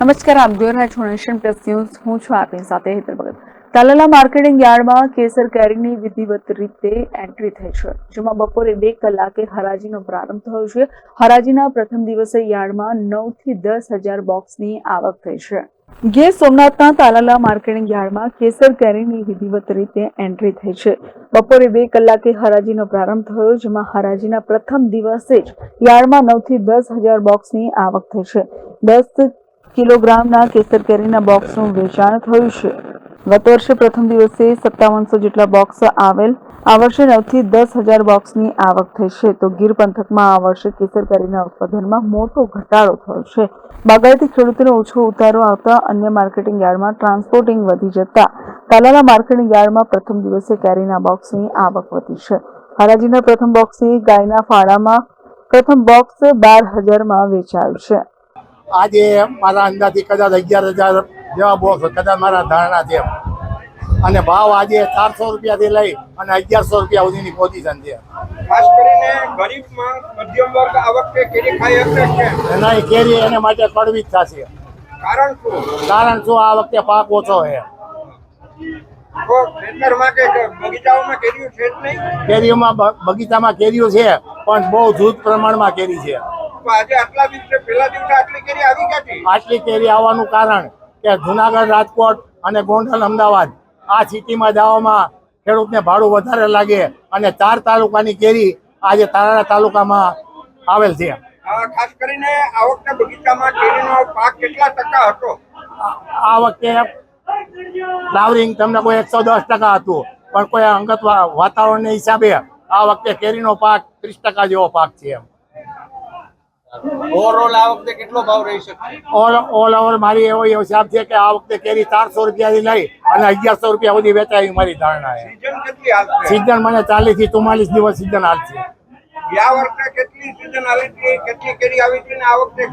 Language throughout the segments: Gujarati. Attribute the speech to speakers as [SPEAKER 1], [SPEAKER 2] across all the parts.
[SPEAKER 1] નમસ્કાર, આપ જોઈ રહ્યા છો નેશન પ્લસ ન્યૂઝ. હું છું આપની સાથે હેતર ભગત. તાલાલા માર્કેટિંગ યાર્ડમાં કેસર કેરીની વિધિવત રીતે એન્ટ્રી થઈ છે. જેમાં બપોરે બે કલાકે હરાજીનો પ્રારંભ થયો છે. હરાજીના પ્રથમ દિવસે યાર્ડમાં નવથી દસ હજાર બોક્સની આવક થઈ છે. ગીર સોમનાથના તાલાલા માર્કેટિંગ યાર્ડમાં કેસર કેરીની વિધિવત રીતે એન્ટ્રી થઈ છે. બપોરે બે કલાકે હરાજીનો પ્રારંભ થયો, જેમાં હરાજીના પ્રથમ દિવસે જ યાર્ડમાં નવથી દસ હજાર બોક્સની આવક થઈ છે. દસ કિલોગ્રામના કેસર કેરીના બોક્સનું વેચાણ થયું છે. ગત વર્ષે પ્રથમ દિવસે સત્તાવનસો જેટલા બોક્સ આવેલ. આ વર્ષે નવથી દસ હજાર બોક્સની આવક થઈ છે. તો ગીર પંથકમાં આ વર્ષે કેસર કેરીના ઉત્પાદનમાં મોટો ઘટાડો થયો છે. બાગાયતી ખેડૂતોને ઓછો ઉતારો આવતા અન્ય માર્કેટિંગ યાર્ડમાં ટ્રાન્સપોર્ટિંગ વધી જતા તાલાલા માર્કેટિંગ યાર્ડમાં પ્રથમ દિવસે કેરીના બોક્સની આવક વધી છે. હરાજીના પ્રથમ બોક્સની ગાયના ફાળામાં પ્રથમ બોક્સ બાર હજારમાં વેચાયું છે.
[SPEAKER 2] આજે મારા અંદાજથી કદાચ અગિયાર હજાર જેવા બોક્સ કદાચ મારા ધારણા છે અને ભાવ આજે ચારસો રૂપિયાથી લઈ અને અગિયારસો રૂપિયા સુધીની પોઝિશન છે.
[SPEAKER 3] ખાસ કરીને ગરીબમાં મધ્યમ વર્ગ આ વખતે કેરી ખાઈ શકે
[SPEAKER 2] એના કેરી એને માટે કડવી જ થશે.
[SPEAKER 3] કારણ શું?
[SPEAKER 2] કારણ શું? આ વખતે પાક ઓછો છે.
[SPEAKER 3] નહીં?
[SPEAKER 2] કેરીઓમાં બગીચામાં કેરીઓ છે પણ બહુ જૂથ પ્રમાણમાં કેરી છે.
[SPEAKER 3] આટલા કેરી
[SPEAKER 2] આવવાનું કારણ કે જુનાગઢ રાજકોટ અને ગોંડલ અમદાવાદ આ સિટીમાં જવામાં ખેડૂતને ભાડું વધારે લાગે અને ચાર તાલુકાની કેરી આજે તારાડા તાલુકામાં આવેલ છે.
[SPEAKER 3] આ ખાસ કરીને આ વખતે બગીચામાં કેરીનો પાક કેટલા ટકા હતો?
[SPEAKER 2] આ- આ વખતે ફ્લાવરિંગ તમને કોઈ એકસો દસ ટકા હતું પણ કોઈ અંગત વાતાવરણ વાતાવરણના હિસાબે આ વખતે કેરીનો પાક ત્રીસ ટકા જેવો પાક છે એમ.
[SPEAKER 3] ઓવરઓલ આ વખતે કેટલો ભાવ રહી શકે?
[SPEAKER 2] ઓલ ઓલ ઓવર મારી એવો હિસાબ છે કે આ વખતે કેરી ચારસો રૂપિયાથી લઈ અને અગિયારસો રૂપિયા સુધી વેચાય મારી ધારણા છે.
[SPEAKER 3] સીઝન
[SPEAKER 2] મને ચાલીસથી ચુમ્માલીસ દિવસ સીઝન હાલશે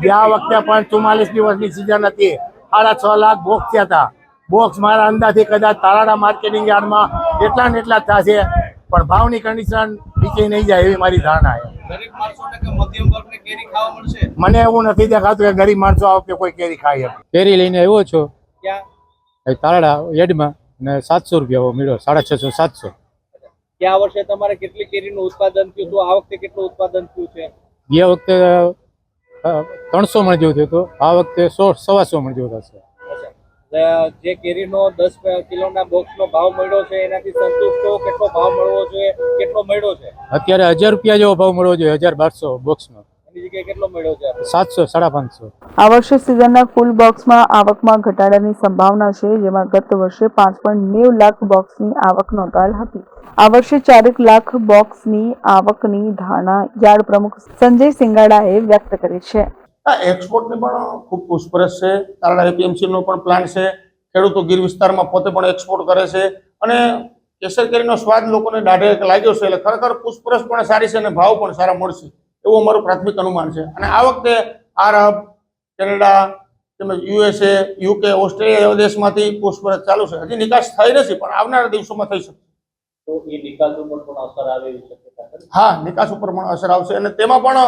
[SPEAKER 3] ગયા વખતે
[SPEAKER 2] પણ ચુમ્માલીસ દિવસની સિઝન હતી. સાડા છ લાખ બોક્સ થયા હતા. બોક્સ મારા અંદાજથી કદાચ તારાડા માર્કેટિંગ યાર્ડમાં એટલા ને એટલા થશે પણ ભાવની કન્ડિશન નીચે નહીં જાય એવી મારી ધારણા છે. મને એવું નથી દેખાતું કે ગરીબ માણસો આ કે કોઈ કેરી ખાઈ એમ.
[SPEAKER 4] કેરી લઈને આવ્યો છો?
[SPEAKER 5] ક્યાં?
[SPEAKER 4] તારડા એડમાં ને સાતસો રૂપિયા મળ્યો સાડા છસો સાતસો
[SPEAKER 5] ગયા વર્ષે તમારે કેટલી કેરીનું ઉત્પાદન થયું હતું? આ વખતે કેટલું ઉત્પાદન થયું છે?
[SPEAKER 4] ગયા વખતે ત્રણસો મણ જેવું થયું હતું આ વખતે સો સવાસો મણ જેવું થશે.
[SPEAKER 5] જે કેરીનો દસ કિલોના બોક્સનો ભાવ મળ્યો છે એનાથી સંતુષ્ટ કેટલો ભાવ મળવો જોઈએ? કેટલો મળ્યો છે?
[SPEAKER 4] અત્યારે હજાર રૂપિયા જેવો ભાવ મળવો જોઈએ હજાર બારસો બોક્સનો.
[SPEAKER 5] એની જગ્યાએ કેટલો મળ્યો છે
[SPEAKER 4] સાતસો સાડા પાંચસો.
[SPEAKER 1] આ વર્ષે સિઝનના કુલ બોક્સમાં આવકમાં ઘટાડાની સંભાવના છે જેમાં ગત વર્ષે પાંચ પોઈન્ટ નેવ લાખ બોક્સની આવક નોંધાયેલ હતી. આ વર્ષે ચારેક લાખ બોક્સની આવકની ધારણા યાર્ડ પ્રમુખ સંજય સિંગાડાએ વ્યક્ત કરી છે.
[SPEAKER 6] હા એક્સપોર્ટની પણ ખૂબ પૂછપરછ છે. તારડા એપીએમસીનો પણ પ્લાન છે. ખેડૂતો ગીર વિસ્તારમાં પોતે પણ એક્સપોર્ટ કરે છે. અને કેસર કેરીનો સ્વાદ લોકોને દાઢે લાગ્યો છે એટલે ખરેખર પૂછપરછ પણ સારી છે અને ભાવ પણ સારા મળશે. એવું અમારું પ્રાથમિક અનુમાન છે. અને આ વખતે આરબ કેનેડા તેમજ યુએસએ યુકે ઓસ્ટ્રેલિયા એવા દેશમાંથી પૂછપરછ ચાલુ છે. હજી નિકાસ થઈ નથી પણ આવનારા દિવસોમાં થઈ શકે
[SPEAKER 5] તો એ નિકાસ ઉપર પણ અસર આવે એવી શક્યતા
[SPEAKER 6] હા નિકાસ ઉપર પણ અસર આવશે. અને તેમાં પણ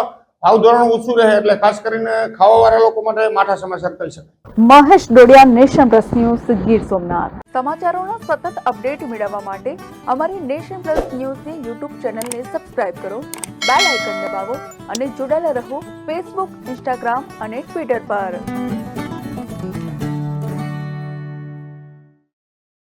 [SPEAKER 6] ભાવ ધોરણ ઊંચું રહે એટલે ખાસ કરીને ખાવાવાળા લોકો માટે માઠા સમાચાર કહી શકાય.
[SPEAKER 1] Mahesh Dodiya Nation Plus News Gir Somnath. સમાચારોના સતત અપડેટ મેળવવા માટે અમારી નેશન પ્લસ ન્યૂઝની યુટ્યુબ ચેનલને સબસ્ક્રાઇબ કરો બેલ આઇકન દબાવો અને જોડાયેલા રહો ફેસબુક ઇન્સ્ટાગ્રામ અને ટ્વિટર પર.